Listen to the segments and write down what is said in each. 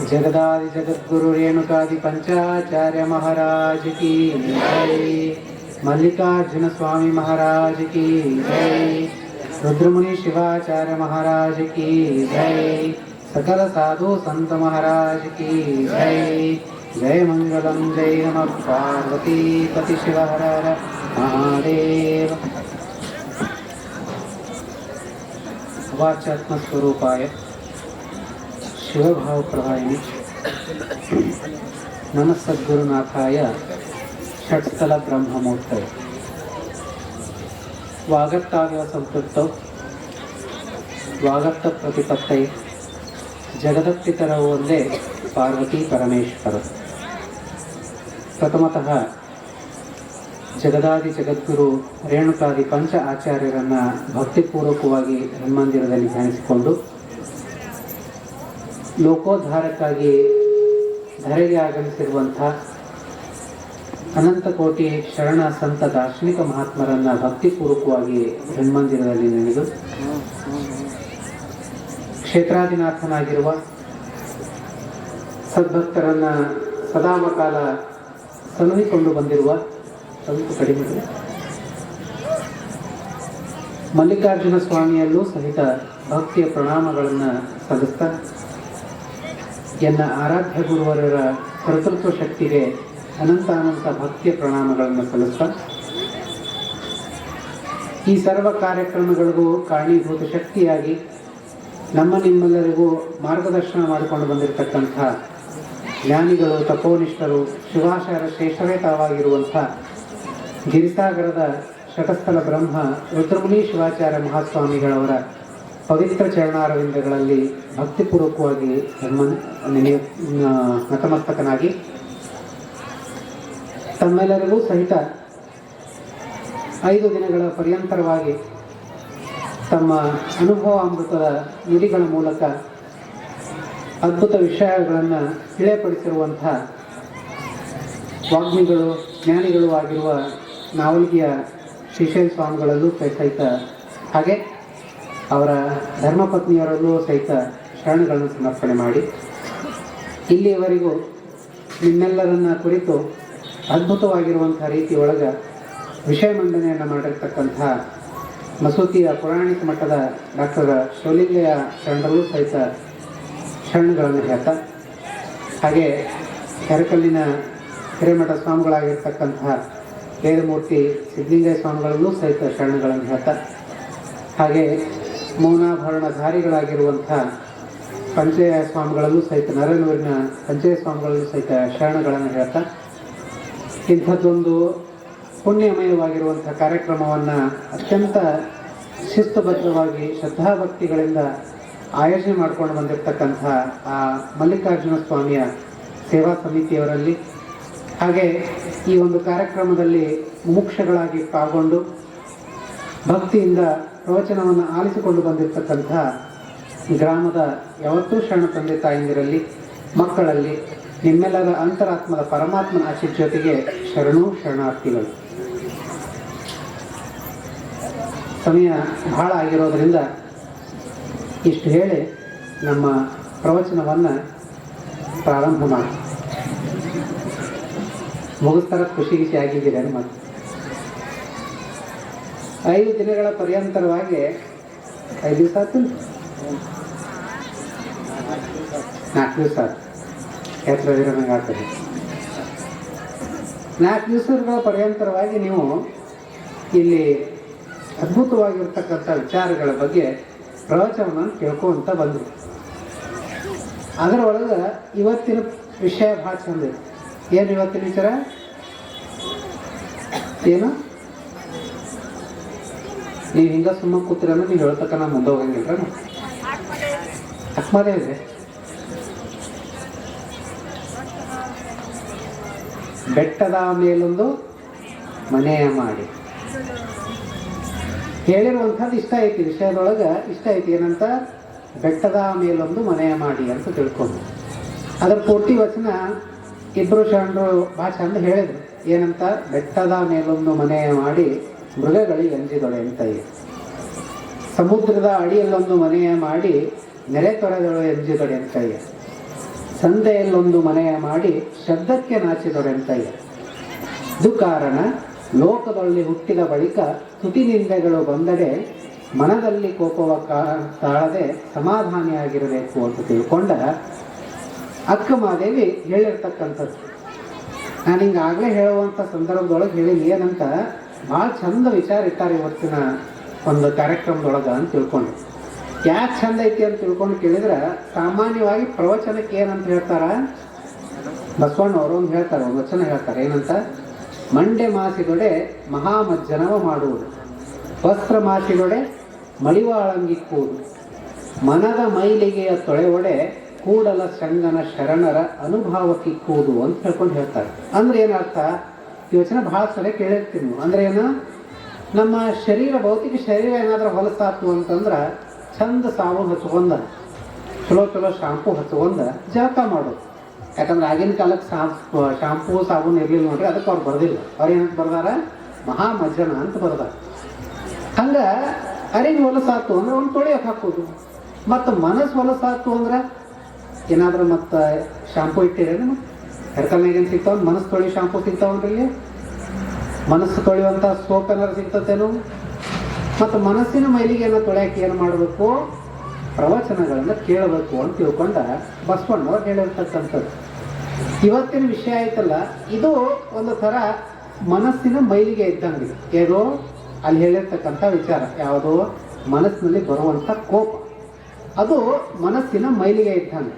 जगदादि जगद्गुरु रेणुकादि पंचाचार्य महाराज की जय। मल्लिकार्जुन स्वामी महाराज की जय। रुद्रमुनि शिवाचार्य महाराज की जय। सकल साधु संत महाराज की जय। जय मंगलम, जय नम। पार्वती पति शिव, हर हर महादेव। वाचात्म स्वरूपाय ಶಿವಭಾವಪ್ರದಾಯಿನಿ ನನ್ನ ಸದ್ಗುರುನಾಥಾಯ ಷಟ್ಸ್ಥಲ ಬ್ರಹ್ಮಮೂರ್ತೈ. ವಾಗತ್ತಾಗ ಸಂತೃಪ್ತ. ವಾಗತ್ತ ಪ್ರತಿಪತ್ತೈ. ಜಗದತ್ತಿತರವು ಒಂದೇ ಪಾರ್ವತಿ ಪರಮೇಶ್ವರ. ಪ್ರಥಮತಃ ಜಗದಾದಿ ಜಗದ್ಗುರು ರೇಣುಕಾದಿ ಪಂಚ ಆಚಾರ್ಯರನ್ನು ಭಕ್ತಿಪೂರ್ವಕವಾಗಿ ಹನುಮಂದಿರದಲ್ಲಿ ಧ್ಯಾನಿಸಿಕೊಂಡು ಲೋಕೋದ್ಧಾರಕ್ಕಾಗಿ ಧರೆಗೆ ಆಗಮಿಸಿರುವಂಥ ಅನಂತ ಕೋಟಿ ಶರಣ ಸಂತ ದಾರ್ಶನಿಕ ಮಹಾತ್ಮರನ್ನ ಭಕ್ತಿಪೂರ್ವಕವಾಗಿ ಹೆಣ್ಮಂದಿರದಲ್ಲಿ ನೆನೆದು ಕ್ಷೇತ್ರಾಧಿನಾಥನಾಗಿರುವ ಸದ್ಭಕ್ತರನ್ನ ಸದಾವಕಾಲ ಸಲಹಿಕೊಂಡು ಬಂದಿರುವ ಸ್ವಲ್ಪ ಕಡಿಮೆ ಮಲ್ಲಿಕಾರ್ಜುನ ಸ್ವಾಮಿಯಲ್ಲೂ ಸಹಿತ ಭಕ್ತಿಯ ಪ್ರಣಾಮಗಳನ್ನು ಸಲ್ಲಿಸ್ತಾ ಎನ್ನ ಆರಾಧ್ಯ ಗುರುವರರ ಕರ್ತೃತ್ವ ಶಕ್ತಿಗೆ ಅನಂತ ಅನಂತ ಭಕ್ತಿಯ ಪ್ರಣಾಮಗಳನ್ನು ಸಲ್ಲಿಸ್ತಾ. ಈ ಸರ್ವ ಕಾರ್ಯಕ್ರಮಗಳಿಗೂ ಕಾರಣೀಭೂತ ಶಕ್ತಿಯಾಗಿ ನಮ್ಮ ನಿಮ್ಮೆಲ್ಲರಿಗೂ ಮಾರ್ಗದರ್ಶನ ಮಾಡಿಕೊಂಡು ಬಂದಿರತಕ್ಕಂಥ ಜ್ಞಾನಿಗಳು, ತಪೋನಿಷ್ಠರು ಶಿವಾಚಾರ ಶ್ರೇಷ್ಠವೇ ತಾವಾಗಿರುವಂಥ ಗಿರಿಸಾಗರದ ಶತಸ್ಥಲ ಬ್ರಹ್ಮ ರುದ್ರಮುನಿ ಶಿವಾಚಾರ್ಯ ಮಹಾಸ್ವಾಮಿಗಳವರ ಪವಿತ್ರ ಚರಣಾರವಿಂದಗಳಲ್ಲಿ ಭಕ್ತಿಪೂರ್ವಕವಾಗಿ ನೆನೆಯ ನತಮಸ್ತಕನಾಗಿ ತಮ್ಮೆಲ್ಲರಿಗೂ ಸಹಿತ ಐದು ದಿನಗಳ ಪರ್ಯಂತರವಾಗಿ ತಮ್ಮ ಅನುಭವ ಅಮೃತದ ನುಡಿಗಳ ಮೂಲಕ ಅದ್ಭುತ ವಿಷಯಗಳನ್ನು ತಿಳಿಯಪಡಿಸಿರುವಂಥ ವಾಗ್ಮಿಗಳು, ಜ್ಞಾನಿಗಳು ಆಗಿರುವ ನಾವಲ್ಗಿಯ ಶ್ರೀಶೈಲ ಸ್ವಾಮಿಗಳಲ್ಲೂ ಸಹಿತ ಹಾಗೆ ಅವರ ಧರ್ಮಪತ್ನಿಯವರಲ್ಲೂ ಸಹಿತ ಶರಣಗಳನ್ನು ಸಮರ್ಪಣೆ ಮಾಡಿ. ಇಲ್ಲಿಯವರೆಗೂ ನಿಮ್ಮೆಲ್ಲರನ್ನ ಕುರಿತು ಅದ್ಭುತವಾಗಿರುವಂಥ ರೀತಿಯೊಳಗ ವಿಷಯ ಮಂಡನೆಯನ್ನು ಮಾಡಿರ್ತಕ್ಕಂಥ ಮಸೂತಿಯ ಪುರಾಣಿಕ ಮಟ್ಟದ ಡಾಕ್ಟರ್ ಶೋಲಿಂಗಯ್ಯ ಶರಣರಲ್ಲೂ ಸಹಿತ ಶರಣಗಳನ್ನು ಹೇಳ್ತಾ. ಹಾಗೆ ಕೆರಕಲ್ಲಿನ ಹಿರೇಮಠ ಸ್ವಾಮಿಗಳಾಗಿರ್ತಕ್ಕಂಥ ವೇದಮೂರ್ತಿ ಸಿದ್ಧಲಿಂಗಯ್ಯ ಸ್ವಾಮಿಗಳಲ್ಲೂ ಸಹಿತ ಶರಣಗಳನ್ನು ಹೇಳ್ತಾ. ಹಾಗೆ ಮೌನಾಭರಣಧಾರಿಗಳಾಗಿರುವಂಥ ಪಂಚಯ ಸ್ವಾಮಿಗಳಲ್ಲೂ ಸಹಿತ ನರನೂರಿನ ಪಂಚಯ ಸ್ವಾಮಿಗಳಲ್ಲೂ ಸಹಿತ ಶರಣಗಳನ್ನು ಹೇಳ್ತಾ, ಇಂಥದ್ದೊಂದು ಪುಣ್ಯಮಯವಾಗಿರುವಂಥ ಕಾರ್ಯಕ್ರಮವನ್ನು ಅತ್ಯಂತ ಶಿಸ್ತುಬದ್ಧವಾಗಿ ಶ್ರದ್ಧಾಭಕ್ತಿಗಳಿಂದ ಆಯೋಜನೆ ಮಾಡಿಕೊಂಡು ಬಂದಿರತಕ್ಕಂಥ ಆ ಮಲ್ಲಿಕಾರ್ಜುನ ಸ್ವಾಮಿಯ ಸೇವಾ ಸಮಿತಿಯವರಲ್ಲಿ, ಹಾಗೆ ಈ ಒಂದು ಕಾರ್ಯಕ್ರಮದಲ್ಲಿ ಮುಮುಕ್ಷಗಳಾಗಿ ಪಾಲ್ಗೊಂಡು ಭಕ್ತಿಯಿಂದ ಪ್ರವಚನವನ್ನು ಆಲಿಸಿಕೊಂಡು ಬಂದಿರತಕ್ಕಂಥ ಗ್ರಾಮದ ಯಾವತ್ತೂ ಶರಣ ತಂದೆ ತಾಯಿಂದಿರಲ್ಲಿ, ಮಕ್ಕಳಲ್ಲಿ ನಿಮ್ಮೆಲ್ಲರ ಅಂತರಾತ್ಮದ ಪರಮಾತ್ಮನ ಆಶೀರ್ ಜೊತೆಗೆ ಶರಣು ಶರಣಾರ್ಥಿಗಳು. ಸಮಯ ಬಹಳ ಆಗಿರೋದರಿಂದ ಇಷ್ಟು ಹೇಳಿ ನಮ್ಮ ಪ್ರವಚನವನ್ನು ಪ್ರಾರಂಭ ಮಾಡಿ ಮುಗಿಸ್ತಾರ ಖುಷಿ ಖುಷಿ ಆಗಿದ್ದೀರ ಮತ್ತೆ ಐದು ದಿನಗಳ ಪರ್ಯಂತರವಾಗಿ ಐದು ದಿವಸ ಆಯ್ತು ನಾಲ್ಕು ದಿವಸ ಆಯ್ತು. ನಂಗೆ ಆಗ್ತದೆ. ನಾಲ್ಕು ದಿವಸಗಳ ಪರ್ಯಂತರವಾಗಿ ನೀವು ಇಲ್ಲಿ ಅದ್ಭುತವಾಗಿರ್ತಕ್ಕಂಥ ವಿಚಾರಗಳ ಬಗ್ಗೆ ಪ್ರವಚನವನ್ನು ಕೇಳ್ಕೊಂತ ಬಂದರು. ಅದರೊಳಗೆ ಇವತ್ತಿನ ವಿಷಯ ಭಾಳ ಚಂದ ಏನು ಇವತ್ತಿನ ವಿಚಾರ? ಏನು? ನೀವು ಹಿಂಗ ಸುಮ್ಮನೆ ಕೂತಿರಲ್ಲ ನೀವು ಹೇಳ್ತಕ್ಕ ನಾನು ಮುಂದೆ ಹೋಗಂಗಿಲ್ಲ ಅಕ್ಮಾರೇ ಇದೆ ಬೆಟ್ಟದ ಮೇಲೊಂದು ಮನೆಯ ಮಾಡಿ. ಹೇಳಿರುವಂಥದ್ದು ಇಷ್ಟ ಐತಿ, ವಿಷಯದೊಳಗೆ ಇಷ್ಟ ಐತಿ ಏನಂತ ಬೆಟ್ಟದ ಮೇಲೊಂದು ಮನೆಯ ಮಾಡಿ ಅಂತ ತಿಳ್ಕೊಂಡು. ಅದರ ಪೂರ್ತಿ ವಚನ ಇಬ್ಬರು ಶರಣರು ಭಾಳ ಚಂದ ಹೇಳಿದ್ರು. ಏನಂತ? ಬೆಟ್ಟದ ಮೇಲೊಂದು ಮನೆಯ ಮಾಡಿ ಮೃಗಗಳಿಗೆ ಎಂದಿದೊಳೆ ಇದೆ ಸಮುದ್ರದ ಅಡಿಯಲ್ಲೊಂದು ಮನೆಯ ಮಾಡಿ ನೆರೆ ತೊರೆದಳು ಇದೆ ಸಂದೆಯಲ್ಲೊಂದು ಮನೆಯ ಮಾಡಿ ಶಬ್ದಕ್ಕೆ ನಾಚಿದೊರೆಂತಯ್ಯ ಇದು ಕಾರಣ ಲೋಕದಲ್ಲಿ ಹುಟ್ಟಿದ ಬಳಿಕ ತುಟಿ ನಿಂದೆಗಳು ಬಂದಡೆ ಮನದಲ್ಲಿ ಕೋಪವ ತಾಳದೆ ಸಮಾಧಾನಿಯಾಗಿರಬೇಕು ಅಂತ ತಿಳ್ಕೊಂಡ ಅಕ್ಕ ಮಾದೇವಿ ಹೇಳಿರ್ತಕ್ಕಂಥದ್ದು. ನಾನು ಹಿಂಗಾಗಲೇ ಹೇಳುವಂಥ ಸಂದರ್ಭದೊಳಗೆ ಹೇಳಿದ ಏನಂತ ಭಾಳ ಚಂದ ವಿಚಾರ ಇಟ್ಟಾರೆ ಇವತ್ತಿನ ಒಂದು ಕಾರ್ಯಕ್ರಮದೊಳಗೆ ಅಂತ ತಿಳ್ಕೊಂಡು. ಯಾಕೆ ಚಂದ ಐತಿ ಅಂತ ತಿಳ್ಕೊಂಡು ಕೇಳಿದ್ರೆ, ಸಾಮಾನ್ಯವಾಗಿ ಪ್ರವಚನಕ್ಕೆ ಏನಂತ ಹೇಳ್ತಾರ? ಬಸವಣ್ಣವರು ಒಂದು ಹೇಳ್ತಾರೆ, ಒಂದು ವಚನ ಹೇಳ್ತಾರೆ, ಏನಂತ? ಮಂಡೆ ಮಾಸಿದೊಡೆ ಮಹಾಮಜ್ಜನವ ಮಾಡುವುದು. ವಸ್ತ್ರ ಮಾಸಿದೊಡೆ ಮಳಿವಾಳಂಗಿಕ್ಕುವುದು ಮನದ ಮೈಲಿಗೆಯ ತೊಳೆಯೊಡೆ ಕೂಡಲ ಸಂಗನ ಶರಣರ ಅನುಭವಕ್ಕಿಕ್ಕುವುದು ಅಂತ ಹೇಳ್ಕೊಂಡು ಹೇಳ್ತಾರೆ. ಅಂದ್ರೆ ಏನರ್ಥ? ಈ ಭಾಳ ಸಲ ಕೇಳಿರ್ತೀವಿ ನೀವು ಅಂದ್ರೆ ಏನು? ನಮ್ಮ ಶರೀರ, ಭೌತಿಕ ಶರೀರ ಏನಾದ್ರೂ ಹೊಲಸಾತು ಅಂತಂದ್ರೆ ಚಂದ ಸಾಬೂನು ಹಚ್ಕೊಂಡ ಚಲೋ ಚಲೋ ಶಾಂಪೂ ಹಚ್ಕೊಂಡ ಜಳಕ ಮಾಡೋದು. ಯಾಕಂದ್ರೆ ಆಗಿನ ಕಾಲಕ್ಕೆ ಸಾ, ಶಾಂಪೂ, ಸಾಬೂನು ಇರಲಿಲ್ಲ ನೋಡ್ರಿ ಅದಕ್ಕೆ ಅವ್ರು ಬರ್ದಿಲ್ಲ. ಅವ್ರು ಏನಂತ ಬರ್ದಾರ? ಮಹಾಮಜ್ಜನ ಅಂತ ಬರ್ದಾರ. ಹಂಗ ಅರಿವು ಹೊಲಸಾತು ಅಂದ್ರೆ ಒಂದು ತೊಳಿಯಕ್ಕೆ ಹಾಕೋದು. ಮತ್ತು ಮನಸ್ಸು ಹೊಲಸಾತು ಅಂದ್ರೆ ಏನಾದ್ರೂ ಮತ್ತೆ ಶಾಂಪೂ ಇಟ್ಟಿರೇನು? ಮತ್ತೆ ಏನು ಸಿಗ್ತಾವ? ಮನಸ್ಸು ತೊಳಿ ಶಾಂಪು ಸಿಗ್ತಾವನ್ರಿ ಮನಸ್ಸು ತೊಳೆಯುವಂಥ ಸೋಪ್ ಏನಾದ್ರು ಸಿಗ್ತತೇನು ಮತ್ತು ಮನಸ್ಸಿನ ಮೈಲಿಗೆ ಏನೋ ತೊಳೆಯಕ್ಕೆ ಏನು ಮಾಡಬೇಕು? ಪ್ರವಚನಗಳನ್ನು ಕೇಳಬೇಕು ಅಂತ ತಿಳ್ಕೊಂಡ ಬಸವಣ್ಣವ್ರು ಹೇಳಿರ್ತಕ್ಕಂಥದ್ದು. ಇವತ್ತಿನ ವಿಷಯ ಆಯ್ತಲ್ಲ, ಇದು ಒಂದು ಥರ ಮನಸ್ಸಿನ ಮೈಲಿಗೆ ಇದ್ದಂಗೆ. ಏನೋ ಅಲ್ಲಿ ಹೇಳಿರ್ತಕ್ಕಂಥ ವಿಚಾರ. ಯಾವುದೋ? ಮನಸ್ಸಿನಲ್ಲಿ ಬರುವಂಥ ಕೋಪ. ಅದು ಮನಸ್ಸಿನ ಮೈಲಿಗೆ ಇದ್ದಂಗೆ.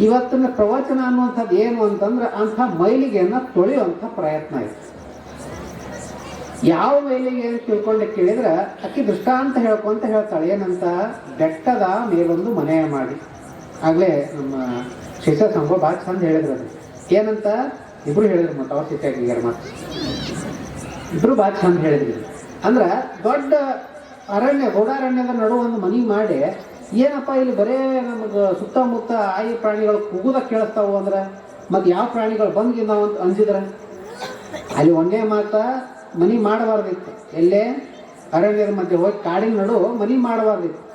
ಇವತ್ತಿನ ಪ್ರವಚನ ಅನ್ನುವಂಥದ್ದು ಏನು ಅಂತಂದ್ರೆ ಅಂಥ ಮೈಲಿಗೆಯನ್ನು ತೊಳೆಯುವಂಥ ಪ್ರಯತ್ನ ಇದೆ. ಯಾವ ಮೈಲಿಗೆ ಏನು ತಿಳ್ಕೊಂಡು ಕೇಳಿದ್ರೆ, ಅಕ್ಕಿ ದೃಷ್ಟಾಂತ ಹೇಳ್ಕೊಂತ ಹೇಳ್ತಾಳೆ. ಏನಂತ? ಬೆಟ್ಟದ ಮೇಲೊಂದು ಮನೆಯ ಮಾಡಿ. ಆಗಲೇ ನಮ್ಮ ಶಿಷ್ಯ ಸಂಭವ ಭಾಳ ಚಂದ ಹೇಳಿದ್ರು ಅದು. ಏನಂತ? ಇಬ್ರು ಹೇಳಿದ್ರು ಮತ್ತೆ, ಅವ್ರ ಶಿಷ್ಯಾಗಿದ್ದಾರೆ ಮತ್ತೆ. ಇಬ್ರು ಭಾಳ ಚಂದ ಹೇಳಿದ್ರು. ಅಂದ್ರೆ ದೊಡ್ಡ ಅರಣ್ಯ, ಗೋಡಾರಣ್ಯದ ನಡುವೆ ಒಂದು ಮನೆ ಮಾಡಿ ಏನಪ್ಪ ಇಲ್ಲಿ ಬರೇ ನಮಗೆ ಸುತ್ತಮುತ್ತ ಆಯಿ ಪ್ರಾಣಿಗಳು ಕೂಗುದ ಕೇಳಿಸ್ತಾವು ಅಂದ್ರೆ, ಮತ್ತು ಯಾವ ಪ್ರಾಣಿಗಳು ಬಂದ್ಗಿಂದ ಅಂತ ಅನ್ಸಿದ್ರೆ ಅಲ್ಲಿ ಒಂದೇ ಮಾತ, ಮನಿ ಮಾಡಬಾರ್ದಿತ್ತು. ಎಲ್ಲೇ? ಅರಣ್ಯದ ಮಧ್ಯೆ ಹೋಗಿ ಕಾಡಿನ ನಡು ಮನಿ ಮಾಡಬಾರ್ದಿತ್ತು.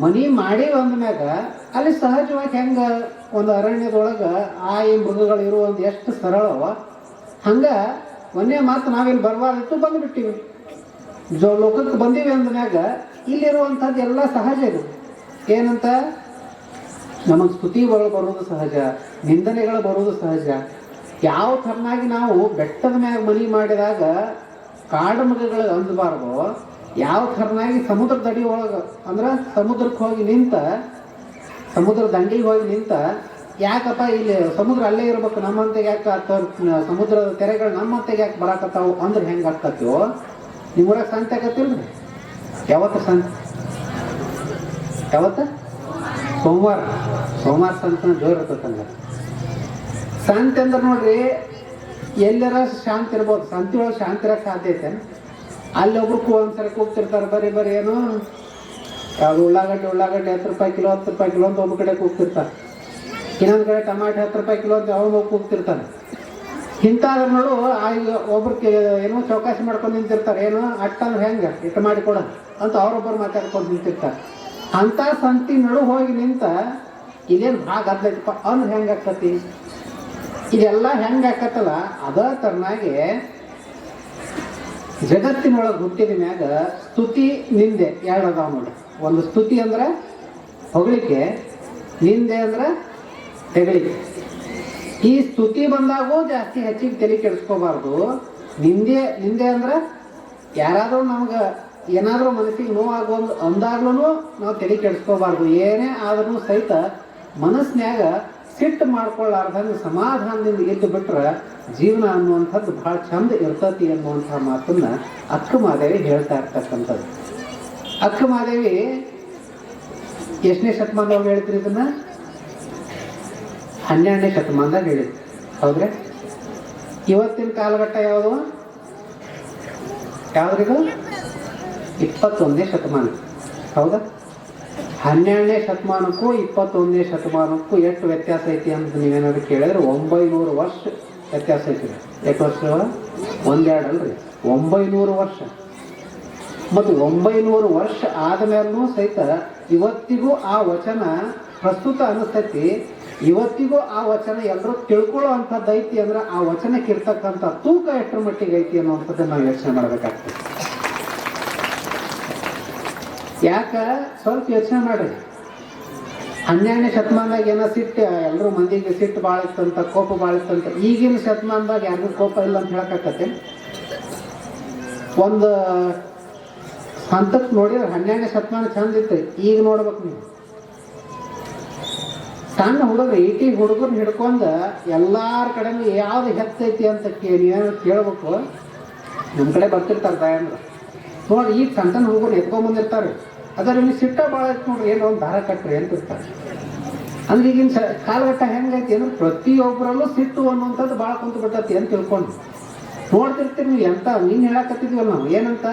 ಮನಿ ಮಾಡಿ ಮ್ಯಾಗ ಅಲ್ಲಿ ಸಹಜವಾಗಿ ಹೆಂಗೆ ಒಂದು ಅರಣ್ಯದೊಳಗೆ ಆಯಿ ಮೃಗಗಳು ಇರುವಂಥ ಎಷ್ಟು ಸರಳವ ಹಂಗ ಒಂದೇ ಮಾತು ನಾವಿಲ್ಲಿ ಬರಬಾರ್ದಿತ್ತು ಬಂದ್ಬಿಟ್ಟಿವಿ. ಜೋ, ಲೋಕಕ್ಕೆ ಬಂದೀವಿ ಅಂದ್ಮ್ಯಾಗ ಇಲ್ಲಿರುವಂಥದ್ದು ಎಲ್ಲ ಸಹಜ ಇದು. ಏನಂತ? ನಮಗೆ ಸ್ತುತಿಗಳು ಬರೋದು ಸಹಜ, ನಿಂದನೆಗಳು ಬರೋದು ಸಹಜ. ಯಾವ ಥರನಾಗಿ ನಾವು ಬೆಟ್ಟದ ಮ್ಯಾಗ ಮನಿ ಮಾಡಿದಾಗ ಕಾಡು ಮೃಗಗಳು ಅಂದಬಾರ್ದು, ಯಾವ ಥರನಾಗಿ ಸಮುದ್ರ ದಡಿ ಒಳಗೆ, ಅಂದ್ರೆ ಸಮುದ್ರಕ್ಕೆ ಹೋಗಿ ನಿಂತ, ಸಮುದ್ರ ದಂಡಿಗೆ ಹೋಗಿ ನಿಂತ, ಯಾಕಪ್ಪ ಇಲ್ಲಿ ಸಮುದ್ರ ಅಲ್ಲೇ ಇರ್ಬೇಕು ನಮ್ಮಂತೆ ಯಾಕೆ ಸಮುದ್ರದ ತೆರೆಗಳು ನಮ್ಮಂತೆ ಯಾಕೆ ಬರಾಕತ್ತಾವು ಅಂದ್ರೆ ಹೆಂಗೆ ಆಗ್ತತ್ಯೋ ನಿಮ್ಮೂರಾಗ ಸಂತೆ ಆಗತ್ತಿಲ್ರಿ ಯಾವತ್ತ ಸಂತೆ? ಯಾವತ್ತ? ಸೋಮವಾರ. ಸೋಮವಾರ ಸಂತನ ಜೋರ್ ಇರ್ತದಂಗ ಶಾಂತಿ ಅಂದ್ರೆ ನೋಡ್ರಿ, ಎಲ್ಲರ ಶಾಂತಿ ಇರ್ಬೋದು. ಸಂತಿ ಒಳಗೆ ಶಾಂತಿ ಇರೋಕ್ಕೆ ಸಾಧ್ಯ ಐತೆ. ಅಲ್ಲಿ ಒಬ್ರು ಒಂದ್ಸರಿ ಕೂಗ್ತಿರ್ತಾರೆ. ಬರೀ ಬರೀ ಏನು, ಯಾವ್ದು ಉಳ್ಳಾಗಡ್ಡಿ ಉಳ್ಳಾಗಡ್ಡಿ ಹತ್ತು ರೂಪಾಯಿ ಕಿಲೋ, ಹತ್ತು ರೂಪಾಯಿ ಕಿಲೋ ಅಂತ ಒಬ್ಬ ಕಡೆ ಕೂಗ್ತಿರ್ತಾರೆ. ಇನ್ನೊಂದು ಕಡೆ ಟಮಾಟೆ ಹತ್ತು ರೂಪಾಯಿ ಕಿಲೋ ಅಂತ ಯಾವಾಗ ಕೂಗ್ತಿರ್ತಾರೆ. ಇಂಥದ್ರ ನೋಡು ಒಬ್ರು ಏನೋ ಚೌಕಾಸಿ ಮಾಡ್ಕೊಂಡು ನಿಂತಿರ್ತಾರೆ. ಏನು ಅಟ್ಟ ಹೆಂಗೆ? ಇಟ್ಟು ಮಾಡಿಕೊಡ ಅಂತ ಅವ್ರೊಬ್ಬರು ಮಾತಾಡ್ಕೊಂಡು ನಿಂತಿರ್ತಾರೆ. ಅಂಥ ಸಂತಿ ನಡು ಹೋಗಿ ನಿಂತ ಇದೇನು ಭಾಗ ಅದ್ಲೈತಪ್ಪ ಅಂದ್ರೆ ಹೆಂಗೆ ಆಕತಿ? ಇದೆಲ್ಲ ಹೆಂಗೆ ಆಕತ್ತಲ್ಲ? ಅದ ತರನಾಗಿ ಜಗತ್ತಿನೊಳಗೆ ಹುಟ್ಟಿದ ಮ್ಯಾಗ ಸ್ತುತಿ ನಿಂದೆ ಎರಡು ಅದಾವ ನೋಡಿ. ಒಂದು ಸ್ತುತಿ ಅಂದ್ರೆ ಹೊಗಳಿಕೆ, ನಿಂದೆ ಅಂದ್ರೆ ತೆಗಳಿಕೆ ಈ ಸ್ತುತಿ ಬಂದಾಗೂ ಜಾಸ್ತಿ ಹೆಚ್ಚಿಗೆ ತಲೆ ಕೆಡಿಸ್ಕೋಬಾರ್ದು. ನಿಂದೆ ನಿಂದೆ ಅಂದ್ರೆ ಯಾರಾದರೂ ನಮ್ಗೆ ಏನಾದ್ರೂ ಮನಸ್ಸಿಗೆ ನೋವಾಗೋ ಅಂದಾಗ್ಲೂ ನಾವು ತಲೆ ಕೆಡಿಸ್ಕೋಬಾರ್ದು. ಏನೇ ಆದ್ರೂ ಸಹಿತ ಮನಸ್ಸಿನಾಗ ಸಿಟ್ಟು ಮಾಡ್ಕೊಳ್ಳಾರ್ದಂಗೆ ಸಮಾಧಾನದಿಂದ ಇದ್ದು ಬಿಟ್ರೆ ಜೀವನ ಅನ್ನುವಂಥದ್ದು ಭಾಳ ಚಂದ ಇರ್ತತಿ ಅನ್ನುವಂಥ ಮಾತನ್ನ ಅಕ್ಕ ಮಾದೇವಿ ಹೇಳ್ತಾ ಇರ್ತಕ್ಕಂಥದ್ದು. ಅಕ್ಕ ಮಾದೇವಿ ಎಷ್ಟನೇ ಶತಮಾನದಾಗ ಹೇಳಿದ್ರಿ ಇದನ್ನ? ಹನ್ನೆರಡನೇ ಶತಮಾನದಾಗ ಹೇಳಿದ್ರು. ಹೌದ್ರೆ? ಇವತ್ತಿನ ಕಾಲಘಟ್ಟ ಯಾವುದು? ಯಾವ್ದ್ರಿದು? ಇಪ್ಪತ್ತೊಂದನೇ ಶತಮಾನ. ಹೌದಾ? ಹನ್ನೆರಡನೇ ಶತಮಾನಕ್ಕೂ ಇಪ್ಪತ್ತೊಂದನೇ ಶತಮಾನಕ್ಕೂ ಎಷ್ಟು ವ್ಯತ್ಯಾಸ ಐತಿ ಅಂತ ನೀವೇನಾದ್ರು ಕೇಳಿದ್ರೆ ಒಂಬೈನೂರು ವರ್ಷ ವ್ಯತ್ಯಾಸ ಐತಿ ಎಷ್ಟು ವರ್ಷ? ಒಂದೆರಡು ಅಲ್ರಿ. ಒಂಬೈನೂರು ವರ್ಷ. ಮತ್ತು ಒಂಬೈನೂರು ವರ್ಷ ಆದಮೇಲೂ ಸಹಿತ ಇವತ್ತಿಗೂ ಆ ವಚನ ಪ್ರಸ್ತುತ ಅನಿಸ್ತೈತಿ. ಇವತ್ತಿಗೂ ಆ ವಚನ ಎಲ್ಲರೂ ತಿಳ್ಕೊಳ್ಳೋ ಅಂಥದ್ದು ಐತಿ ಅಂದ್ರೆ ಆ ವಚನಕ್ಕೆ ಇರ್ತಕ್ಕಂಥ ತೂಕ ಎಷ್ಟರ ಮಟ್ಟಿಗೆ ಐತಿ ಅನ್ನುವಂಥದ್ದನ್ನು ನಾವು ಯೋಚನೆ ಮಾಡ್ಬೇಕಾಗ್ತದೆ. ಯಾಕ? ಸ್ವಲ್ಪ ಯೋಚನೆ ಮಾಡ್ರಿ. ಹನ್ನೆರಡನೇ ಶತಮಾನದಾಗ ಏನೋ ಸಿಟ್ಟು ಎಲ್ಲರೂ ಮಂದಿಗೆ ಸಿಟ್ಟು ಭಾಳ ಇತ್ತಂತ ಕೋಪ ಭಾಳ ಇತ್ತಂತ ಈಗಿನ ಶತಮಾನದಾಗ ಯಾರಿಗೂ ಕೋಪ ಇಲ್ಲ ಅಂತ ಹೇಳಕತ್ತೆ ಒಂದು ಹಂತಕ್ಕೆ ನೋಡಿದ್ರೆ ಹನ್ನೆರಡನೇ ಶತಮಾನ ಚಂದ ಇತ್ತು. ಈಗ ನೋಡ್ಬೇಕು ನೀವು. ಸಣ್ಣ ಹುಡುಗರು, ಈಟಿ ಹುಡುಗರು ಹಿಡ್ಕೊಂಡು ಎಲ್ಲಾರ ಕಡೆ ಯಾವ್ದು ಹೆತ್ತೈತಿ ಅಂತ ಕೇಳಿ ಕೇಳ್ಬೇಕು? ನಮ್ಮ ಕಡೆ ಬರ್ತಿರ್ತಾರೆ ತಾಯಂದ್ರ ನೋಡಿ, ಈ ಸಣ್ಣ ಸಣ್ಣ ಹುಡುಗರು ಎತ್ಕೊಂಡ್ ಬಂದಿರ್ತಾರೆ ಅದರ ಇಲ್ಲಿ ಸಿಟ್ಟ ಭಾಳ ಐತಿ ನೋಡ್ರಿ, ಏನೋ ಒಂದು ದಾರ ಕಟ್ಟ್ರಿ ಅಂತ ಇರ್ತಾರೆ. ಅಂದ್ರೆ ಈಗಿನ ಸ, ಕಾಲಘಟ್ಟ ಹೆಂಗೈತಿ ಅಂದ್ರೆ ಪ್ರತಿಯೊಬ್ಬರಲ್ಲೂ ಸಿಟ್ಟು ಅನ್ನುವಂಥದ್ದು ಭಾಳ ಕುಂತು ಬಿಟ್ಟತಿ ಅಂತ ತಿಳ್ಕೊಂಡು. ನೋಡ್ತಿರ್ತೀರಿ ನೀವು ಎಂತ, ನೀನ್ ಹೇಳಕತ್ತಿದ್ವಲ್ಲ ನಾವು, ಏನಂತ?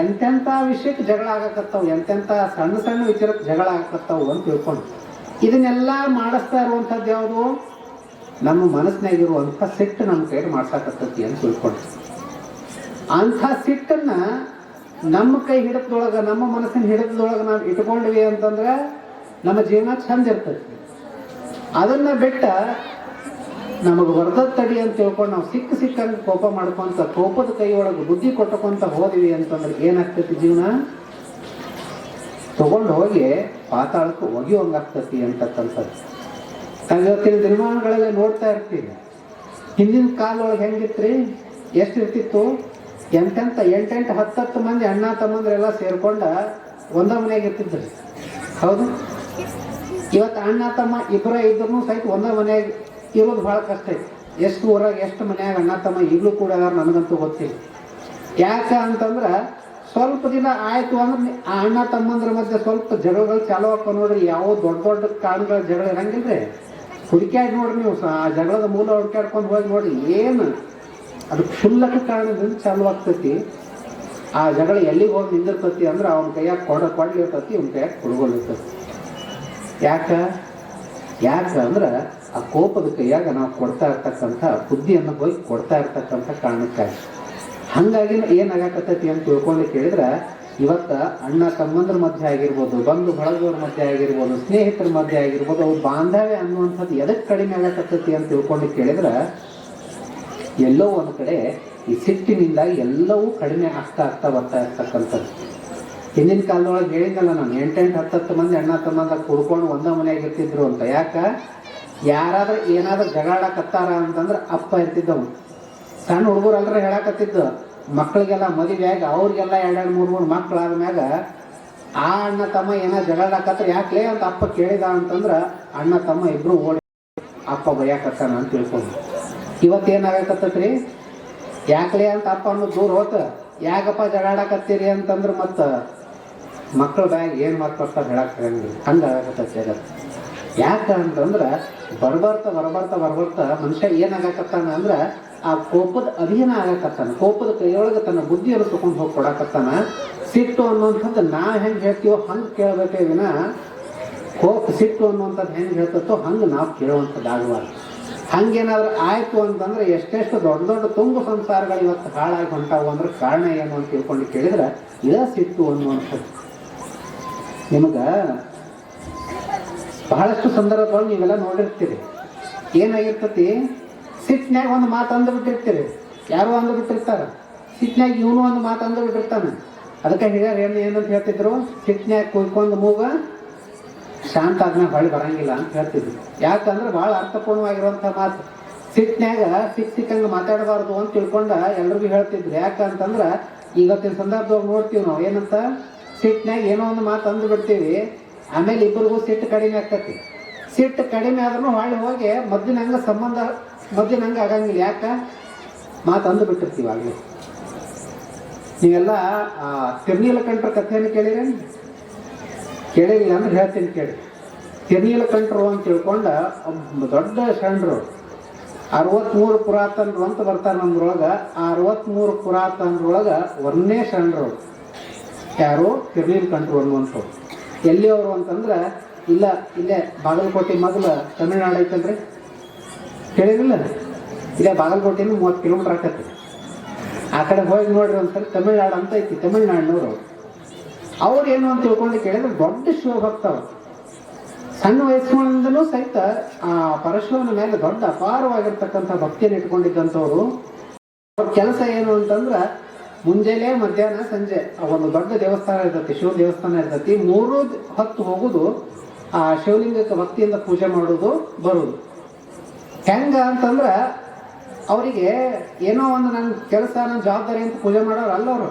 ಎಂತೆಂಥ ವಿಷಯಕ್ಕೆ ಜಗಳ ಆಗಕತ್ತಾವ ಎಂತೆಂಥ ಸಣ್ಣ ಸಣ್ಣ ವಿಚಾರಕ್ಕೆ ಜಗಳ ಆಗಕತ್ತಾವು ಅಂತ ತಿಳ್ಕೊಂಡು. ಇದನ್ನೆಲ್ಲ ಮಾಡಿಸ್ತಾ ಇರುವಂಥದ್ದು ಯಾವುದು? ನಮ್ಮ ಮನಸ್ಸಿನಾಗಿರುವಂಥ ಸಿಟ್ಟು ನಮ್ಮ ಕೈಗೆ ಮಾಡ್ಸಕತ್ತತಿ ಅಂತ ತಿಳ್ಕೊಂಡು. ಅಂಥ ಸಿಟ್ಟನ್ನ ನಮ್ಮ ಕೈ ಹಿಡಿತದೊಳಗ, ನಮ್ಮ ಮನಸ್ಸಿನ ಹಿಡಿತದೊಳಗ ನಾವು ಇಟ್ಕೊಂಡ್ವಿ ಅಂತಂದ್ರೆ ನಮ್ಮ ಜೀವನ ಚಂದ ಇರ್ತದೆ ಅದನ್ನ ಬಿಟ್ಟ ನಮಗೆ ಹೊರದ ತಡಿ ಅಂತ ತಿಳ್ಕೊಂಡು ನಾವು ಸಿಕ್ಕ ಸಿಕ್ಕಂಗೆ ಕೋಪ ಮಾಡ್ಕೊಂತ, ಕೋಪದ ಕೈ ಒಳಗೆ ಬುದ್ಧಿ ಕೊಟ್ಟಕೊಂತ ಹೋದ್ವಿ ಅಂತಂದ್ರೆ ಏನಾಗ್ತೈತಿ ಜೀವನ? ತಗೊಂಡು ಹೋಗಿ ಪಾತಾಳಕ್ಕೆ ಒಗೆಯುವಂಗಾಗ್ತತಿ ಅಂತಕ್ಕಂಥದ್ದು. ನಾವು ಇವತ್ತಿನ ದಿನಮಾನಗಳಲ್ಲಿ ನೋಡ್ತಾ ಇರ್ತೀವಿ. ಹಿಂದಿನ ಕಾಲದೊಳಗೆ ಹೆಂಗಿತ್ರಿ? ಎಷ್ಟು ಇರ್ತಿತ್ತು? ಎಂತೆಂತ ಎಂಟೆಂಟು, ಹತ್ತತ್ತು ಮಂದಿ ಅಣ್ಣ ತಮ್ಮಂದ್ರೆಲ್ಲ ಸೇರ್ಕೊಂಡ ಒಂದ ಮನೆಯಾಗ ಇರ್ತಿದ್ರು. ಹೌದು? ಇವತ್ತು ಅಣ್ಣ, ತಮ್ಮ ಇಬ್ಬರ ಇದ್ರೂ ಸಹಿತ ಒಂದ ಮನೆಯಾಗ ಇರೋದು ಬಹಳ ಕಷ್ಟ ಐತಿ. ಎಷ್ಟು ಊರಾಗ ಎಷ್ಟು ಮನೆಯಾಗ ಅಣ್ಣ, ತಮ್ಮ ಈಗಲೂ ಕೂಡ ನನಗಂತೂ ಗೊತ್ತಿಲ್ಲ. ಯಾಕೆ ಅಂತಂದ್ರೆ ಸ್ವಲ್ಪ ದಿನ ಆಯ್ತು ಅಂದ್ರೆ ಆ ಅಣ್ಣ, ತಮ್ಮಂದ್ರ ಮಧ್ಯೆ ಸ್ವಲ್ಪ ಜಗಳಗಳು ಚಾಲೋ ಹಾಕೋ ನೋಡ್ರಿ. ಯಾವ ದೊಡ್ಡ ದೊಡ್ಡ ಕಾರಣಗಳ ಜಗಳ ಇರಂಗಿಲ್ರಿ. ಹುಡುಕ್ಯಾಡ್ ನೋಡ್ರಿ ನೀವು ಆ ಜಗಳದ ಮೂಲ ಹುಡುಕ್ಯಾಡ್ಕೊಂಡು ಹೋಗಿ ನೋಡಿ ಏನು ಅದು ಕ್ಷುಲ್ಲಕ ಕಾರಣದಿಂದ ಚಾಲು ಆಗ್ತೈತಿ. ಆ ಜಗಳ ಎಲ್ಲಿಗೆ ಹೋಗಿ ನಿಂದಿರ್ತತಿ ಅಂದ್ರೆ ಅವನ ಕೈಯಾಗ ಕೊಡ ಕೊಡ್ಲಿರ್ತತಿ ಅವನ ಕೈಯಾಗ ಕುಡ್ಕೊಂಡಿರ್ತತಿ ಯಾಕ? ಯಾಕ ಅಂದ್ರೆ ಆ ಕೋಪದ ಕೈಯಾಗ ನಾವು ಕೊಡ್ತಾ ಇರ್ತಕ್ಕಂಥ ಬುದ್ಧಿಯನ್ನು ಹೋಗಿ ಕೊಡ್ತಾ ಇರ್ತಕ್ಕಂಥ ಕಾರಣಕ್ಕಾಗಿ. ಹಂಗಾಗಿ ಏನಾಗಕತ್ತೈತಿ ಅಂತ ತಿಳ್ಕೊಂಡು ಕೇಳಿದ್ರ, ಇವತ್ತ ಅಣ್ಣ ತಮ್ಮಂದ್ರ ಮಧ್ಯೆ ಆಗಿರ್ಬೋದು, ಬಂಧು ಬಳಗದವ್ರ ಮಧ್ಯೆ ಆಗಿರ್ಬೋದು, ಸ್ನೇಹಿತರ ಮಧ್ಯೆ ಆಗಿರ್ಬೋದು, ಅವ್ರ ಬಾಂಧವ್ಯ ಅನ್ನುವಂಥದ್ದು ಎದಕ್ಕೆ ಕಡಿಮೆ ಆಗಕತ್ತೈತಿ ಅಂತ ತಿಳ್ಕೊಂಡು ಕೇಳಿದ್ರ ಎಲ್ಲೋ ಒಂದು ಕಡೆ ಈ ಸಿಟ್ಟಿನಿಂದ ಎಲ್ಲವೂ ಕಡಿಮೆ ಆಗ್ತಾ ಆಗ್ತಾ ಬರ್ತಾ ಇರ್ತಕ್ಕಂಥದ್ದು. ಹಿಂದಿನ ಕಾಲದೊಳಗೆ ಹೇಳಿದ್ನಲ್ಲ ನಾನು, ಎಂಟೆಂಟು ಹತ್ತತ್ತು ಮಂದಿ, ಅಣ್ಣ ತಮ್ಮಂದ ಕುಡ್ಕೊಂಡು ಒಂದ ಮನೆಯಾಗ ಇರ್ತಿದ್ರು ಅಂತ. ಯಾಕ? ಯಾರಾದ್ರೂ ಏನಾದ್ರೂ ಜಗಳಾಡಕತ್ತಾರ ಅಂತಂದ್ರೆ ಅಪ್ಪ ಇರ್ತಿದ್ದವು ಸಣ್ಣ ಹುಡುಗರು ಅಲ್ರ ಹೇಳಕತ್ತಿದ್ದು ಮಕ್ಕಳಿಗೆಲ್ಲ ಮದುವೆಯಾಗಿ ಅವ್ರಿಗೆಲ್ಲ ಎರಡೆರಡು, ಮೂರು ಮೂರು ಮಕ್ಳಾದ ಮ್ಯಾಗ ಆ ಅಣ್ಣ ತಮ್ಮ ಏನೋ ಜಗಳಾಡಕತ್ರ ಯಾಕೆ ಅಂತ ಅಪ್ಪ ಕೇಳಿದ ಅಂತಂದ್ರೆ ಅಣ್ಣ ತಮ್ಮ ಇಬ್ರು ಓಡಿ ಅಪ್ಪ ಬೈಯಾಕತ್ತಾನ ಅಂತ ತಿಳ್ಕೊಂಡು ಇವತ್ತೇನಾಗಕತ್ತೈತ್ರಿ? ಯಾಕಲೆ ಅಂತ ಅಪ್ಪ ಅನ್ನೋದು ದೂರ ಹೋತ, ಯಾಕಪ್ಪ ಜಗಾಡಕತ್ತೀರಿ ಅಂತಂದ್ರೆ ಮತ್ತೆ ಮಕ್ಕಳ ಬ್ಯಾಗ್ ಏನು ಮಾಡ್ಕೊಡ್ತಾ ಬರ್ತಾರೆ ಹಂಗೆ ಆಗಂಗಿಲ್ಲ ಯಾಕೆ ಅಂತಂದ್ರೆ ಬರ್ಬರ್ತ ಬರ್ಬರ್ತ ಬರ್ಬರ್ತ ಮನುಷ್ಯ ಏನಾಗಕತ್ತಾನ ಅಂದ್ರೆ ಆ ಕೋಪದ ಅಧೀನ ಆಗಕತ್ತಾನ, ಕೋಪದ ಕೈಯೊಳಗೆ ತನ್ನ ಬುದ್ಧಿಯನ್ನು ತಗೊಂಡು ಹೋಗಿ ಕೊಡಕತ್ತಾನ. ಸಿಟ್ಟು ಅನ್ನುವಂಥದ್ದು ನಾ ಹೆಂಗೆ ಹೇಳ್ತೀವೋ ಹಂಗೆ ಕೇಳಬೇಕೇ ವಿನ, ಕೋಪ ಸಿಟ್ಟು ಅನ್ನುವಂಥದ್ದು ಹೆಂಗೆ ಹೇಳ್ತತ್ತೋ ಹಂಗೆ ನಾವು ಕೇಳುವಂಥದ್ದು ಆಗಬಾರ್ದು ಹಂಗೇನಾದ್ರೂ ಆಯ್ತು ಅಂತಂದ್ರೆ ಎಷ್ಟೆಷ್ಟು ದೊಡ್ಡ ದೊಡ್ಡ ತುಂಬು ಸಂಸಾರಗಳು ಇವತ್ತು ಹಾಳಾಗಿ ಹೊಂಟಾವು ಅಂದ್ರೆ ಕಾರಣ ಏನು ಅಂತ ತಿಳ್ಕೊಂಡು ಕೇಳಿದ್ರೆ ಇದೇ ಸಿಟ್ಟು ಅನ್ನುವಂಥದ್ದು. ನಿಮಗ ಬಹಳಷ್ಟು ಸಂದರ್ಭಗಳು ನೀವೆಲ್ಲ ನೋಡಿರ್ತೀರಿ. ಏನಾಗಿರ್ತತಿ? ಸಿಟ್ನ್ಯಾಗ ಒಂದು ಮಾತು ಅಂದು ಬಿಟ್ಟಿರ್ತೀರಿ ಯಾರೋ ಅಂದು ಬಿಟ್ಟಿರ್ತಾರ ಇವನು ಒಂದು ಮಾತು ಅಂದು ಬಿಟ್ಟಿರ್ತಾನೆ ಅದಕ್ಕೆ ಹಿರಿಯರು ಏನು ಏನಂತ ಹೇಳ್ತಿದ್ರು? ಸಿಟ್ನ್ಯಾಗ ಕುಯ್ಕೊಂಡು ಮೂಗ ಶಾಂತ ಆದ್ಮೇಲೆ ಹೊಳ್ಳಿ ಬರಂಗಿಲ್ಲ ಅಂತ ಹೇಳ್ತಿದ್ರು. ಯಾಕಂದ್ರೆ ಬಹಳ ಅರ್ಥಪೂರ್ಣವಾಗಿರುವಂತ ಮಾತು. ಸಿಟ್ನ್ಯಾಗ ಸಿಕ್ ಸಿಕ್ಕಂಗ ಮಾತಾಡಬಾರ್ದು ಅಂತ ತಿಳ್ಕೊಂಡ ಎಲ್ರಿಗೂ ಹೇಳ್ತಿದ್ರು. ಯಾಕಂತಂದ್ರ ಇವತ್ತಿನ ಸಂದರ್ಭದಾಗ ನೋಡ್ತೀವಿ ನಾವು. ಏನಂತ? ಸಿಟ್ನ್ಯಾಗ ಏನೋ ಒಂದು ಮಾತು ಅಂದು ಬಿಡ್ತೀವಿ ಆಮೇಲೆ ಇಬ್ಬರಿಗೂ ಸಿಟ್ಟು ಕಡಿಮೆ ಆಗ್ತತಿ. ಸಿಟ್ಟು ಕಡಿಮೆ ಆದ್ರೂ ಹೊಳ್ಳಿ ಹೋಗಿ ಮದ್ದಿನಂಗ ಸಂಬಂಧ ಮದ್ದಿನಂಗ ಆಗಂಗಿಲ್ಲ. ಯಾಕ? ಮಾತು ಅಂದು ಬಿಟ್ಟಿರ್ತೀವಿ ಆಗ್ಲಿ ನೀವೆಲ್ಲ ತಿರ್ನೀಲಕಂಠರ ಕಥೆಯನ್ನು ಕೇಳಿರೇನು? ಕೇಳಿಲ್ಲ ಅಂದ್ರೆ ಹೇಳ್ತೀನಿ ಕೇಳಿ. ತಿರ್ನೀಲ ಕಂಠರು ಅಂತ ತಿಳ್ಕೊಂಡ ದೊಡ್ಡ ಶರಣರು ಅರವತ್ಮೂರು ಪುರಾತನರು ಅಂತ ಬರ್ತಾರೆ ನಮ್ದ್ರೊಳಗ. ಆ ಅರವತ್ಮೂರು ಪುರಾತನರೊಳಗ ಒಂದೇ ಅವ್ರು. ಯಾರು? ತಿರ್ನೀಲ ಕಂಠರು ಅನ್ನುವಂಥವ್ರು. ಎಲ್ಲಿಯವರು ಅಂತಂದ್ರ, ಇಲ್ಲ, ಇಲ್ಲೇ ಬಾಗಲಕೋಟೆ ಮೊದಲು ತಮಿಳ್ನಾಡು ಐತಲ್ರಿ? ಕೇಳಿದಿಲ್ಲ ಇಲ್ಲೇ ಬಾಗಲಕೋಟೆಯಿಂದ ಮೂವತ್ತು ಕಿಲೋಮೀಟರ್ ಆಕತ್ತೆ ಆ ಕಡೆ ಹೋಗಿ ನೋಡ್ರಿ ಒಂದ್ಸರಿ ತಮಿಳ್ನಾಡು ಅಂತ ಐತಿ, ತಮಿಳ್ನಾಡಿನವರು. ಅವ್ರು ಏನು ಅಂತ ತಿಳ್ಕೊಂಡು ಕೇಳಿದ್ರೆ ದೊಡ್ಡ ಶಿವಭಕ್ತ ಅವ್ರು. ಸಣ್ಣ ವಯಸ್ಸಿನಿಂದಲೂ ಸಹಿತ ಆ ಪರಶುವನ ಮೇಲೆ ದೊಡ್ಡ ಅಪಾರವಾಗಿರ್ತಕ್ಕಂಥ ಭಕ್ತಿಯನ್ನು ಇಟ್ಕೊಂಡಿದ್ದಂಥವ್ರು ಅವ್ರ ಕೆಲಸ ಏನು ಅಂತಂದ್ರೆ ಮುಂಜಾನೆ, ಮಧ್ಯಾಹ್ನ, ಸಂಜೆ ಒಂದು ದೊಡ್ಡ ದೇವಸ್ಥಾನ ಇರ್ತತಿ, ಶಿವ ದೇವಸ್ಥಾನ ಇರ್ತತಿ. ಮೂರು ಹೊತ್ತು ಹೋಗುದು, ಆ ಶಿವಲಿಂಗಕ್ಕೆ ಭಕ್ತಿಯಿಂದ ಪೂಜೆ ಮಾಡುದು, ಬರುದು. ಹೆಂಗ ಅಂತಂದ್ರ ಅವರಿಗೆ ಏನೋ ಒಂದು ನನ್ನ ಕೆಲಸ, ನನ್ನ ಜವಾಬ್ದಾರಿ ಅಂತ ಪೂಜೆ ಮಾಡೋರು ಅಲ್ಲ ಅವರು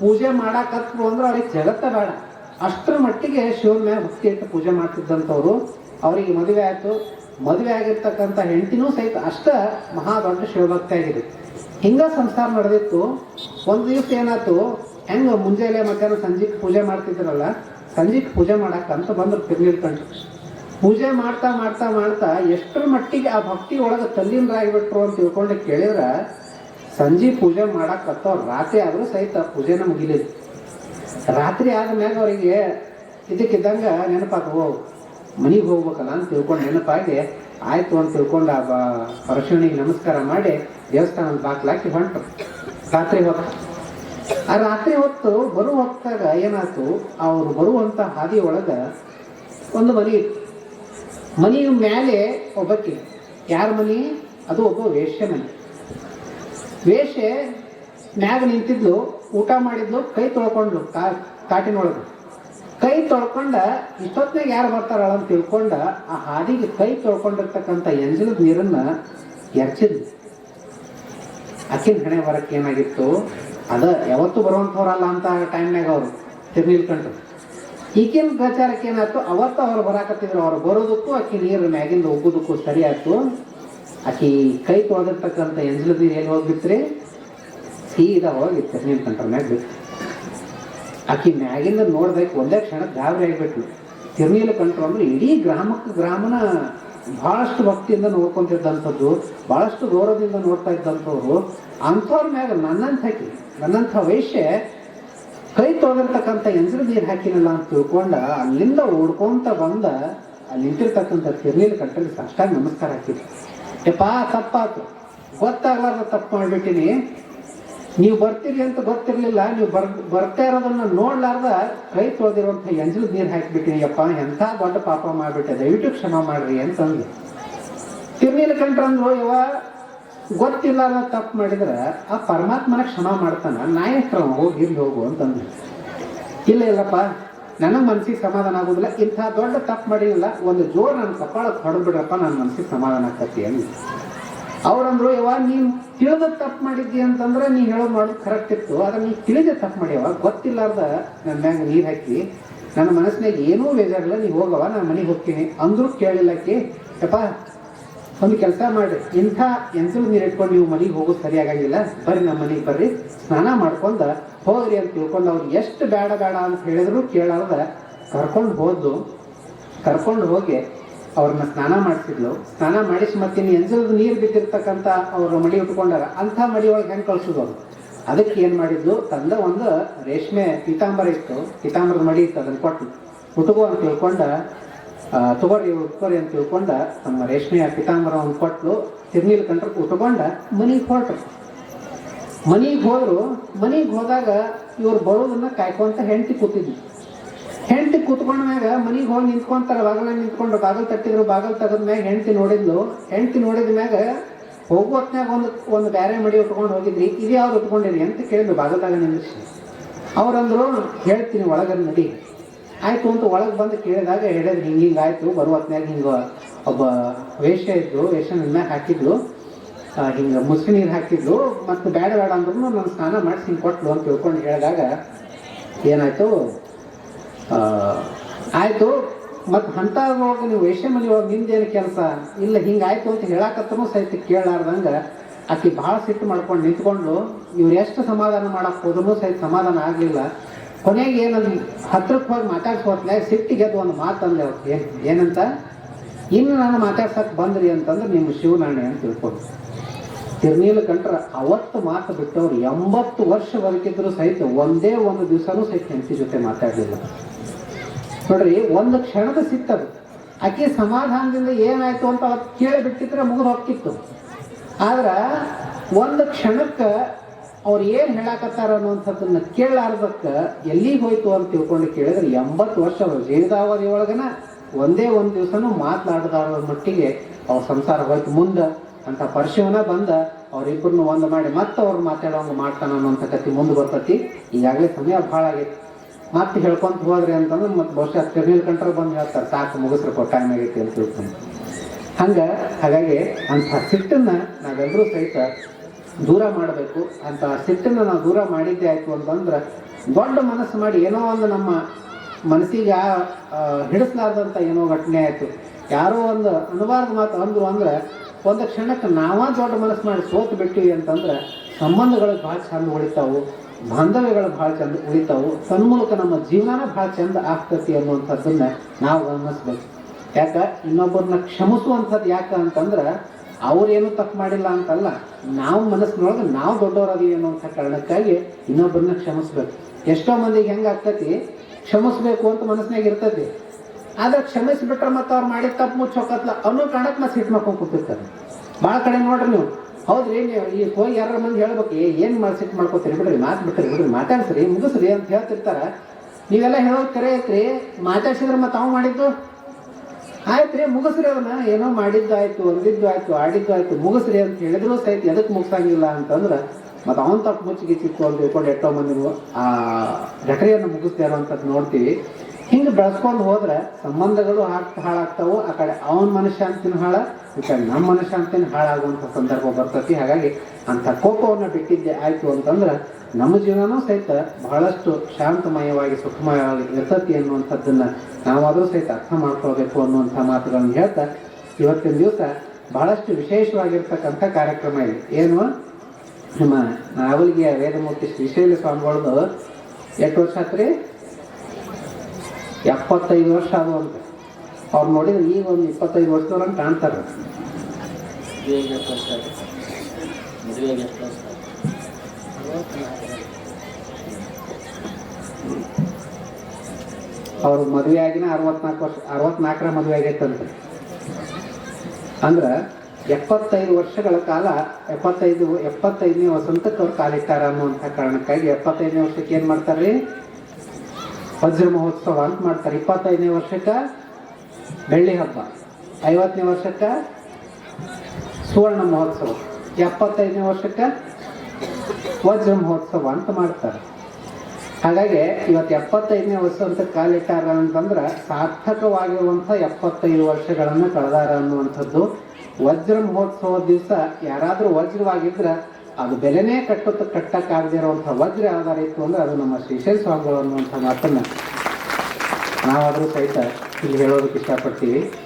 ಪೂಜೆ ಮಾಡಾಕತ್ರು ಅಂದ್ರೆ ಅವ್ರಿಗೆ ಜಗತ್ತ ಬೇಡ. ಅಷ್ಟರ ಮಟ್ಟಿಗೆ ಶಿವನ ಮೇಲೆ ಭಕ್ತಿ ಇಟ್ಟು ಪೂಜೆ ಮಾಡ್ತಿದ್ದಂಥವ್ರು. ಅವರಿಗೆ ಮದುವೆ ಆಯ್ತು. ಮದುವೆ ಆಗಿರ್ತಕ್ಕಂಥ ಹೆಂಡತಿನೂ ಸಹಿತ ಅಷ್ಟ ಮಹಾ ದೊಡ್ಡ ಶಿವಭಕ್ತಿ ಆಗಿದೆ. ಹಿಂಗ ಸಂಸಾರ ನಡೆದಿತ್ತು. ಒಂದು ದಿವಸ ಏನಾಯ್ತು? ಹೆಂಗ ಮುಂಜಾನೆ ಮಧ್ಯಾಹ್ನ ಸಂಜೆಗೆ ಪೂಜೆ ಮಾಡ್ತಿದ್ರಲ್ಲ, ಸಂಜೆಗೆ ಪೂಜೆ ಮಾಡಕ್ಕಂತ ಬಂದ್ರು ತಿರ್ನಿಲ್ಕಂಡು ಪೂಜೆ ಮಾಡ್ತಾ ಮಾಡ್ತಾ ಮಾಡ್ತಾ ಎಷ್ಟರ ಮಟ್ಟಿಗೆ ಆ ಭಕ್ತಿ ಒಳಗೆ ತಲ್ಲೀನರಾಗಿಬಿಟ್ರು ಅಂತ ತಿಳ್ಕೊಂಡು ಕೇಳಿದ್ರ ಸಂಜೆ ಪೂಜೆ ಮಾಡಕ್ ಹತ್ತವ್ರು ರಾತ್ರಿ ಆದರೂ ಸಹಿತ ಪೂಜೆನ ಮುಗಿಲಿಲ್ಲ ರಾತ್ರಿ ಆದ್ಮ್ಯಾಗ ಅವರಿಗೆ ಇದಕ್ಕಿದ್ದಂಗ ನೆನಪಾಗ ಓ, ಮನೆಗೆ ಹೋಗ್ಬೇಕಲ್ಲ ಅಂತ ತಿಳ್ಕೊಂಡು ನೆನಪಾಗಿ ಆಯ್ತು ಅಂತ ತಿಳ್ಕೊಂಡು ಆ ಬಾ ನಮಸ್ಕಾರ ಮಾಡಿ ದೇವಸ್ಥಾನದ ಬಾಕ್ಲಾಕಿ ಹೊಂಟರು ರಾತ್ರಿ ಹೊತ್ತು. ಆ ರಾತ್ರಿ ಹೊತ್ತು ಬರುವ ಹೊತ್ತಾಗ ಏನಾಯ್ತು, ಅವ್ರು ಬರುವಂಥ ಹಾದಿ ಒಳಗೆ ಒಂದು ಮನೆ ಇತ್ತು. ಮನೆಯ ಮೇಲೆ ಒಬ್ಬಕ್ಕೆ ಯಾರ ಮನೆ? ಅದು ಒಬ್ಬ ವೇಶ್ಯ ಮನೆ. ವೇಶ್ಯೆ ಮ್ಯಾಗ ನಿಂತಿದ್ಲು, ಊಟ ಮಾಡಿದ್ಲು, ಕೈ ತೊಳ್ಕೊಂಡ್ಲು ಕಾಟಿನೊಳಗೆ. ಕೈ ತೊಳ್ಕೊಂಡ, ಇಷ್ಟೊತ್ತಿನಾಗ ಯಾರು ಬರ್ತಾರ ಅಂತ ತಿಳ್ಕೊಂಡ, ಆ ಹಾದಿಗೆ ಕೈ ತೊಳ್ಕೊಂಡಿರ್ತಕ್ಕಂಥ ಎಂಜಿನದ ನೀರನ್ನ ಎರ್ಚಿದ್ಲು. ಅಕ್ಕಿನ ಹಣೆ ಬರಕ್ಕೆ ಏನಾಗಿತ್ತು? ಅದ ಯಾವತ್ತು ಬರುವಂಥವ್ರಲ್ಲ ಅಂತ ಟೈಮ್ನಾಗ ಅವರು ತಿರ್ನಿಲ್ಕೊಂಡ್ರು. ಈಗಿನ ಪ್ರಚಾರಕ್ಕೆ ಏನಾಯ್ತು ಅವತ್ತು ಅವ್ರು ಬರಾಕತ್ತಿದ್ರು, ಅವ್ರು ಬರೋದಕ್ಕೂ ಅಕ್ಕಿ ನೀರು ಮ್ಯಾಗಿಂದ ಹೋಗೋದಕ್ಕೂ ಸರಿ ಆಯ್ತು ಆಕಿ ಕೈ ತೊಳೆದಿರ್ತಕ್ಕಂಥ ನೀರು ಎಲ್ಲಿ ಹೋಗ್ಬಿಟ್ರಿ ಸೀದಾ ನೀನು ಕಂಟ್ರೋಲ್ ಮ್ಯಾಗ ಆಕಿ ಮ್ಯಾಗಿಂದ ನೋಡ್ಬೇಕು, ಒಂದೇ ಕ್ಷಣ ಗಾಬರಿ ಆಗಿಬಿಟ್ಲು. ತಿರ್ನೀಲ ಕಂಟ್ರು ಅಂದ್ರೆ ಇಡೀ ಗ್ರಾಮಕ್ಕೆ ಗ್ರಾಮನ ಬಹಳಷ್ಟು ಭಕ್ತಿಯಿಂದ ನೋಡ್ಕೊಂತಿದ್ದಂಥದ್ದು, ಬಹಳಷ್ಟು ಗೌರವದಿಂದ ನೋಡ್ತಾ ಇದ್ದಂಥವ್ರು, ಅಂಥವ್ರ ಮ್ಯಾಗ ನನ್ನಂತ ಹಾಕಿ ನನ್ನಂಥ ವೈಶ್ಯ ಕೈ ತೊಳೆದಿರ್ತಕ್ಕಂಥ ಎಂಜಲ ನೀರು ಹಾಕಿನಲ್ಲ ಅಂತ ತಿಳ್ಕೊಂಡ ಅಲ್ಲಿಂದ ಓಡ್ಕೊಂತ ಬಂದ, ಅಲ್ಲಿ ನಿಂತಿರ್ತಕ್ಕಂಥ ತಿರ್ನೀಲ್ ಕಂಟ್ರಿಗೆ ಸಾಷ್ಟಾಗಿ ನಮಸ್ಕಾರ ಹಾಕಿದ್ರು. ಯಪ್ಪ ತಪ್ಪಾತು. ಗೊತ್ತಾಗ್ಲಾರ್ದ ತಪ್ಪು ಮಾಡ್ಬಿಟ್ಟಿನಿ. ನೀವು ಬರ್ತೀರಿ ಅಂತ ಗೊತ್ತಿರಲಿಲ್ಲ, ನೀವು ಬರ್, ಬರ್ತಾ ಇರೋದನ್ನ ನೋಡ್ಲಾರ್ದ ಕೈ ತೋದಿರುವಂತ ಎಂಜಲದ ನೀರು ಹಾಕಿಬಿಟ್ಟಿನಿ. ಯಪ್ಪ, ಎಂಥ ದೊಡ್ಡ ಪಾಪ ಮಾಡ್ಬಿಟ್ಟೆ. ದಯವಿಟ್ಟು ಕ್ಷಮ ಮಾಡ್ರಿ ಅಂತಂದು ತಿರ್ನೀಲ ಕಂಡ್ರಂದ್ರು ಇವ ಗೊತ್ತಿಲ್ಲಾರ್ದ ತಪ್ಪು ಮಾಡಿದ್ರೆ ಆ ಪರಮಾತ್ಮನ ಕ್ಷಮ ಮಾಡ್ತಾನ. ನಾಯಕರ ಹೋಗಿ ಇಲ್ಲಿ ಹೋಗು ಅಂತಂದ್ರು ಇಲ್ಲ, ಇಲ್ಲಪ್ಪ. ನನಗೆ ಮನಸ್ಸಿಗೆ ಸಮಾಧಾನ ಆಗೋದಿಲ್ಲ ಇಂಥ ದೊಡ್ಡ ತಪ್ಪು ಮಾಡಿಲ್ಲ. ಒಂದು ಜೋರು ನನ್ನ ಕಪಾಳಕ್ಕೆ ಹೊಡೆದು ಬಿಡ್ರಪ್ಪ ನನ್ನ ಮನಸ್ಸಿಗೆ ಸಮಾಧಾನ ಆಕತಿ ಅಂತ. ಅವ್ರಂದ್ರು ಯಾವಾಗ ನೀನು ತಿಳಿದ ತಪ್ಪು ಮಾಡಿದ್ದಿ ಅಂತಂದ್ರೆ ನೀ ಹೇಳೋದು ಮಾಡೋದು ಕರೆಕ್ಟ್ ಇತ್ತು. ಆದ್ರೆ ನೀ ತಿಳಿದ ತಪ್ಪು ಮಾಡ್ಯವ. ಗೊತ್ತಿಲ್ಲಾರ್ದ ನನ್ನ ಮ್ಯಾಗ ನೀರು ಹಾಕಿ, ನನ್ನ ಮನಸ್ಸಿನಾಗ ಏನೂ ಬೇಜಾರಿಲ್ಲ, ನೀ ಹೋಗವ ನಾನು ಮನೆಗೆ ಹೋಗ್ತೀನಿ ಅಂದ್ರೂ ಕೇಳಿಲ್ಲಕ್ಕೆ ಯಪ್ಪ ಒಂದು ಕೆಲಸ ಮಾಡ್ರಿ. ಇಂಥ ಎನ್ಸಲ್ ನೀರು ಇಟ್ಕೊಂಡು ನೀವು ಮನೆಗೆ ಹೋಗೋದು ಸರಿಯಾಗಂಗಿಲ್ಲ. ಬರ್ರಿ ನಮ್ಮ ಮನೆಗೆ ಬರ್ರಿ. ಸ್ನಾನ ಮಾಡ್ಕೊಂಡ ಹೋಗ್ರಿ ಅಂತ ತಿಳ್ಕೊಂಡು ಅವ್ರು ಎಷ್ಟು ಬೇಡ ಬೇಡ ಅಂತ ಹೇಳಿದ್ರು ಕೇಳಾರ್ದ ಕರ್ಕೊಂಡು ಹೋದ್ದು. ಕರ್ಕೊಂಡು ಹೋಗಿ ಅವ್ರನ್ನ ಸ್ನಾನ ಮಾಡಿಸಿದ್ಲು. ಸ್ನಾನ ಮಾಡಿಸಿ ಮತ್ತೆ ಎಂಜಲದ ನೀರು ಬಿದ್ದಿರ್ತಕ್ಕಂಥ ಅವ್ರ ಮಡಿ ಉಟ್ಕೊಂಡಾರ. ಅಂಥ ಮಡಿ ಒಳಗೆ ಹೆಂಗೆ ಕಳ್ಸೋದು ಅವ್ರು? ಅದಕ್ಕೆ ಏನು ಮಾಡಿದ್ಲು? ತಂದ ಒಂದು ರೇಷ್ಮೆ ಪೀತಾಂಬರ ಇತ್ತು. ಪೀತಾಂಬರದ ಮಡಿ ಇತ್ತು ಅದನ್ನು ಕೊಟ್ಟು ಉಟ್ಕೋ ಅಂತ ತಿಳ್ಕೊಂಡ ಆ, ಇವ್ರು ಅಂತ ತಿಳ್ಕೊಂಡ ನಮ್ಮ ರೇಷ್ಮೆಯ ಪಿತಾಂಬರವನ್ನು ಕೊಟ್ಟು ತಿರ್ನೀಲ್ ಕಂಡ್ರ ಉಟ್ಕೊಂಡ ಮನೆಗೆ ಹೊರಟ್ರು. ಮನೆಗೆ ಹೋದ್ರು ಮನೆಗೆ ಹೋದಾಗ ಇವ್ರು ಬರೋದನ್ನ ಕಾಯ್ಕೊಂತ ಹೆಂಡತಿ ಕೂತಿದ್ವಿ ಹೆಂಡತಿ ಕೂತ್ಕೊಂಡ ಮ್ಯಾಗ ಮನೆಗೆ ಹೋಗಿ ನಿಂತ್ಕೊಂತಾರ ಬಾಗಲ ನಿಂತ್ಕೊಂಡು ಬಾಗಲ್ ತಟ್ಟಿದ್ರು ಬಾಗಲ್ ತೆಗದ ಮ್ಯಾಗ ಹೆಂಡತಿ ನೋಡಿದ್ಲು. ಹೆಂಡತಿ ನೋಡಿದ ಮ್ಯಾಗ ಹೋಗೋ ಹೊತ್ನ್ಯಾಗ ಒಂದು ಒಂದು ಬ್ಯಾರೆ ಮಡಿ ಉಟ್ಕೊಂಡು ಹೋಗಿದ್ರಿ ಇದು ಯಾವ್ದು ಉಟ್ಕೊಂಡಿರಿ ಅಂತ ಕೇಳಿದ್ರು ಬಾಗಲ್ದಾಗ ನಿಲ್ಲಿಸಿ ಅವ್ರಂದ್ರು ಹೇಳ್ತೀನಿ ಒಳಗನ್ ನಡಿ. ಆಯ್ತು ಅಂತ ಒಳಗೆ ಬಂದು ಕೇಳಿದಾಗ ಹೇಳಿದ್ರು, ಹಿಂಗೆ ಹಿಂಗೆ ಆಯ್ತು, ಬರುವ ಹೊತ್ನ್ಯಾಗ ಹಿಂಗೆ ಒಬ್ಬ ವೇಷ ಇದ್ದು ವೇಷ ನನ್ನ ಹಾಕಿದ್ಲು. ಹಿಂಗೆ ಮುಸ್ಲಿ ನೀರು ಹಾಕಿದ್ಲು. ಮತ್ತು ಬೇಡ ಬೇಡ ಅಂದ್ರೂ ನಾನು ಸ್ನಾನ ಮಾಡಿಸಿ ಹಿಂಗೆ ಕೊಟ್ಲು ಅಂತ ತಿಳ್ಕೊಂಡು ಹೇಳಿದಾಗ ಏನಾಯ್ತು? ಆಯಿತು, ಮತ್ತು ಅಂಥದ್ರೊಳಗೆ ನೀವು ವೇಷ ಮನೆ ಒಳಗೆ ನಿಮ್ದೇನು ಕೆಲಸ? ಇಲ್ಲ ಹಿಂಗಾಯ್ತು ಅಂತ ಹೇಳಕತ್ತೂ ಸಹಿತ ಕೇಳಾರ್ದಂಗೆ ಆಕೆ ಭಾಳ ಸಿಟ್ಟು ಮಾಡ್ಕೊಂಡು ನಿಂತ್ಕೊಂಡು ಇವ್ರು ಎಷ್ಟು ಸಮಾಧಾನ ಮಾಡಕ್ಕೆ ಹೋದ್ರೂ ಸಹಿತ ಸಮಾಧಾನ ಆಗಲಿಲ್ಲ. ಕೊನೆಗೆ ಏನಂದ್ ಹತ್ರಕ್ಕೆ ಹೋಗಿ ಮಾತಾಡ್ಸೋತ್ನಾಗ ಸಿಟ್ಟಿಗೆ ಅದು ಒಂದು ಮಾತು ಅಂದೆ ಅವ್ರಿಗೆ ಏನು, ಏನಂತ? ಇನ್ನು ನಾನು ಮಾತಾಡ್ಸಕ್ ಬಂದ್ರಿ ಅಂತಂದ್ರೆ ನಿಮ್ಮ ಶಿವನಾಣೆ ಅಂತ ತಿಳ್ಕೊಂಡು ತಿರ್ನೀಲ ಕಂಡ್ರ ಅವತ್ತು ಮಾತು ಬಿಟ್ಟವ್ರು ಎಂಬತ್ತು ವರ್ಷ ಬದುಕಿದ್ರು ಸಹಿತ ಒಂದೇ ಒಂದು ದಿವಸನೂ ಸಹಿತ ಹೆಂಡತಿ ಜೊತೆ ಮಾತಾಡಲಿಲ್ಲ. ನೋಡ್ರಿ, ಒಂದು ಕ್ಷಣದ ಸಿಟ್ಟದು ಆಕೆ ಸಮಾಧಾನದಿಂದ ಏನಾಯ್ತು ಅಂತ ಅವತ್ತು ಕೇಳಿ ಬಿಟ್ಟಿದ್ರೆ ಮುಗಿದು ಹೋಗ್ತಿತ್ತು. ಆದ್ರ ಒಂದು ಕ್ಷಣಕ್ಕೆ ಅವ್ರು ಏನು ಹೇಳಾಕತ್ತಾರ ಅನ್ನುವಂಥದ್ದನ್ನ ಕೇಳಾರ್ದಕ್ಕ ಎಲ್ಲಿ ಹೋಯ್ತು ಅಂತ ತಿಳ್ಕೊಂಡು ಕೇಳಿದ್ರೆ ಎಂಬತ್ತು ವರ್ಷ ಅವ್ರ ಜೀವಿತಾವಧಿ ಒಳಗನ ಒಂದೇ ಒಂದು ದಿವಸನೂ ಮಾತನಾಡದಾರ ಮಟ್ಟಿಗೆ ಅವ್ರ ಸಂಸಾರ ಹೋಯ್ತು. ಮುಂದೆ ಅಂತ ಪರಶಿವನ ಬಂದ ಅವ್ರಿಬ್ಬರನ್ನು ಒಂದು ಮಾಡಿ ಮತ್ತೆ ಅವ್ರು ಮಾತಾಡೋಂಗ ಮಾಡ್ತಾನ ಅನ್ನೋಂಥ ಕತಿ ಮುಂದೆ ಬರ್ತತಿ. ಈಗಾಗಲೇ ಸಮಯ ಭಾಳ ಆಗೈತಿ. ಮತ್ತೆ ಹೇಳ್ಕೊಂತ ಹೋದ್ರಿ ಅಂತಂದ್ರೆ ಮತ್ತೆ ಬಹುಶಃ ಕಬೀರ್ ಕಂಟ್ರ ಬಂದು ಹೇಳ್ತಾರೆ. ಸಾಕು ಮುಗಿಸ್ರಪ್ಪ ಟೈಮ್ ಆಗೈತಿ ಅಂತ ತಿಳ್ಕೊಂಡು. ಹಂಗ ಹಾಗಾಗಿ ಅಂಥ ಸಿಟ್ಟನ್ನ ನಾವೆಲ್ಲರೂ ಸಹಿತ ದೂರ ಮಾಡಬೇಕು ಅಂತ ಸಿಟ್ಟನ್ನು ನಾವು ದೂರ ಮಾಡಿದ್ದೆ ಆಯಿತು ಅಂತಂದ್ರೆ ದೊಡ್ಡ ಮನಸ್ಸು ಮಾಡಿ ಏನೋ ಒಂದು ನಮ್ಮ ಮನಸ್ಸಿಗೆ ಆ ಹಿಡಿಸ್ಲಾರ್ದಂಥ ಏನೋ ಘಟನೆ ಆಯಿತು. ಯಾರೋ ಒಂದು ಅನುವಾರದ ಮಾತು ಅಂದರು ಅಂದ್ರೆ ಒಂದು ಕ್ಷಣಕ್ಕೆ ನಾವೇ ದೊಡ್ಡ ಮನಸ್ಸು ಮಾಡಿ ಸೋತು ಬಿಟ್ಟಿವಿ ಅಂತಂದ್ರೆ ಸಂಬಂಧಗಳು ಭಾಳ ಚಂದ ಉಳಿತಾವು, ಬಾಂಧವ್ಯಗಳು ಭಾಳ ಚಂದ ಉಳಿತಾವು, ತನ್ಮೂಲಕ ನಮ್ಮ ಜೀವನ ಭಾಳ ಚಂದ ಆಗ್ತತಿ ಅನ್ನುವಂಥದ್ದನ್ನ ನಾವು ಗಮನಿಸ್ಬೇಕು. ಯಾಕೆ? ಇನ್ನೊಬ್ಬರನ್ನ ಕ್ಷಮಿಸುವಂಥದ್ದು ಯಾಕ ಅಂತಂದ್ರ ಅವ್ರೇನು ತಪ್ಪು ಮಾಡಿಲ್ಲ ಅಂತಲ್ಲ, ನಾವು ಮನಸ್ಸಿನೊಳಗೆ ನಾವು ದೊಡ್ಡವರದೀವಿ ಅನ್ನುವಂಥ ಕಾರಣಕ್ಕಾಗಿ ಇನ್ನೊಬ್ಬರನ್ನ ಕ್ಷಮಿಸ್ಬೇಕು. ಎಷ್ಟೋ ಮಂದಿಗೆ ಹೆಂಗೆ ಆಗ್ತತಿ, ಕ್ಷಮಿಸ್ಬೇಕು ಅಂತ ಮನಸ್ಸಿನಾಗ ಇರ್ತೈತಿ. ಆದ್ರೆ ಕ್ಷಮಿಸ್ಬಿಟ್ರೆ ಮತ್ತೆ ಅವ್ರು ಮಾಡಿದ ತಪ್ಪು ಮುಚ್ಚೋಕತ್ಲ ಅನ್ನೋ ಕಾರಣಕ್ಕೆ ಮತ್ತೆ ಸಿಟ್ಟು ಮಾಡ್ಕೊಂಡು ಕೂತಿರ್ತಾರೆ. ಭಾಳ ಕಡೆ ನೋಡ್ರಿ ನೀವು. ಹೌದ್ರಿ, ನೀವು ಈ ಹೋಗಿ ಯಾರ ಮಂದಿ ಹೇಳ್ಬೇಕು ಏನು ಮಾಡಿ ಸಿಟ್ಟು ಮಾಡ್ಕೋತೀರಿ, ಬಿಡ್ರಿ, ಮಾತು ಬಿಡ್ರಿ ಬಿಡ್ರಿ, ಮಾತಾಡ್ಸ್ರಿ, ಮುಗಿಸ್ರಿ ಅಂತ ಹೇಳ್ತಿರ್ತಾರ. ನೀವೆಲ್ಲ ಹೇಳೋದು ಕರೆ ಐತ್ರಿ. ಮಾತಾಡ್ಸಿದ್ರೆ ಮತ್ತೆ ಅವ್ ಮಾಡಿದ್ದು? ಆಯ್ತ್ರಿ ಮುಗಿಸ್ರಿ ಅವನ್ನ ಏನೋ ಮಾಡಿದ್ದು ಆಯ್ತು ಒಂದಿದ್ದು ಆಯ್ತು ಆಡಿದ್ದು ಆಯ್ತು ಮುಗಿಸ್ರಿ ಅಂತ ಹೇಳಿದ್ರು ಸಹಿತ ಎದಕ್ಕೆ ಮುಗಿಸಂಗಿಲ್ಲ ಅಂತಂದ್ರೆ ಮತ್ತೆ ಅವನ್ ತಪ್ಪು ಮುಚ್ಚಿಗೆ ಚಿಕ್ಕು ಅಂತ ತಿಳ್ಕೊಂಡು ಎಷ್ಟೋ ಮಂದಿ ಆ ಘಟನೆಯನ್ನು ಮುಗಿಸ್ತೇನೋ ಅಂತ ನೋಡ್ತೀವಿ. ಹಿಂಗೆ ಬೆಳೆಸ್ಕೊಂಡು ಹೋದ್ರೆ ಸಂಬಂಧಗಳು ಹಾಳಾಗ್ತಾವು, ಆ ಕಡೆ ಅವನ ಮನಃಶಾಂತಿನ ಹಾಳ, ಈ ಕಡೆ ನಮ್ಮ ಮನಃಶಾಂತಿನ ಹಾಳಾಗುವಂಥ ಸಂದರ್ಭ ಬರ್ತತಿ. ಹಾಗಾಗಿ ಅಂಥ ಕೋಪವನ್ನು ಬಿಟ್ಟಿದ್ದೆ ಆಯ್ತು ಅಂತಂದ್ರೆ ನಮ್ಮ ಜೀವನನೂ ಸಹಿತ ಬಹಳಷ್ಟು ಶಾಂತಮಯವಾಗಿ, ಸುಖಮಯವಾಗಿ ಇರ್ತತಿ ಅನ್ನುವಂಥದ್ದನ್ನ ನಾವಾದರೂ ಸಹಿತ ಅರ್ಥ ಮಾಡ್ಕೋಬೇಕು ಅನ್ನುವಂಥ ಮಾತುಗಳನ್ನು ಹೇಳ್ತಾ ಇವತ್ತಿನ ದಿವಸ ಬಹಳಷ್ಟು ವಿಶೇಷವಾಗಿರ್ತಕ್ಕಂಥ ಕಾರ್ಯಕ್ರಮ ಇದೆ. ಏನು? ನಮ್ಮ ನಾವಲ್ಗಿಯ ವೇದಮೂರ್ತಿ ಶ್ರೀಶೈಲ ಸ್ವಾಮಿಗಳದ್ದು ಎಷ್ಟು ವರ್ಷ ಆತ್ರಿ? ಎಪ್ಪತ್ತೈದು ವರ್ಷ ಅದು ಅಂತ ಅವ್ರು ನೋಡಿದ್ರೆ ಈಗ ಒಂದು ಇಪ್ಪತ್ತೈದು ವರ್ಷದವ್ರಂಗೆ ಕಾಣ್ತಾರೆ. ಅವ್ರ ಮದುವೆ ಆಗಿನ ಅರವತ್ನಾಲ್ಕು ವರ್ಷ, ಅರವತ್ನಾಲ್ಕರ ಮದುವೆ ಆಗೈತಂತೆ. ಅಂದ್ರೆ ಎಪ್ಪತ್ತೈದು ವರ್ಷಗಳ ಕಾಲ, ಎಪ್ಪತ್ತೈದು, ಎಪ್ಪತ್ತೈದನೇ ವಸಂತಕ್ಕೆ ಅವ್ರು ಕಾಲಿಟ್ಟಾರ ಅನ್ನುವಂಥ ಕಾರಣಕ್ಕಾಗಿ ಎಪ್ಪತ್ತೈದನೇ ವರ್ಷಕ್ಕೆ ಏನು ಮಾಡ್ತಾರೆ ವಜ್ರ ಮಹೋತ್ಸವ ಅಂತ ಮಾಡ್ತಾರೆ. ಇಪ್ಪತ್ತೈದನೇ ವರ್ಷಕ್ಕೆ ಬೆಳ್ಳಿ ಹಬ್ಬ. ಐವತ್ತನೇ ವರ್ಷಕ್ಕೆ ಸುವರ್ಣ ಮಹೋತ್ಸವ. ಎಪ್ಪತ್ತೈದನೇ ವರ್ಷಕ್ಕೆ ವಜ್ರ ಮಹೋತ್ಸವ ಅಂತ ಮಾಡ್ತಾರೆ. ಹಾಗಾಗಿ ಇವತ್ತು ಎಪ್ಪತ್ತೈದನೇ ವರ್ಷ ಅಂತ ಕಾಲಿಟ್ಟಾರ ಅಂತಂದ್ರೆ ಸಾರ್ಥಕವಾಗಿರುವಂಥ ಎಪ್ಪತ್ತೈದು ವರ್ಷಗಳನ್ನು ಕಳೆದಾರ ಅನ್ನುವಂಥದ್ದು. ವಜ್ರ ಮಹೋತ್ಸವ ದಿವಸ ಯಾರಾದರೂ ವಜ್ರವಾಗಿದ್ರೆ ಅದು ಬೆಲೆನೇ ಕಟ್ಟುತ್ತ ಕಟ್ಟಕ್ಕಾಗದೇ ಇರುವಂಥ ವಜ್ರ ಆಧಾರ ಇತ್ತು ಅಂದ್ರೆ ಅದು ನಮ್ಮ ಶ್ರೀಶೈಲ್ ಸ್ವಾಮಿಗಳು ಅನ್ನುವಂಥ ಮಾತನ್ನ ನಾವಾದರೂ ಸಹಿತ ಇಲ್ಲಿ ಹೇಳೋದಕ್ಕೆ ಇಷ್ಟಪಡ್ತೀವಿ.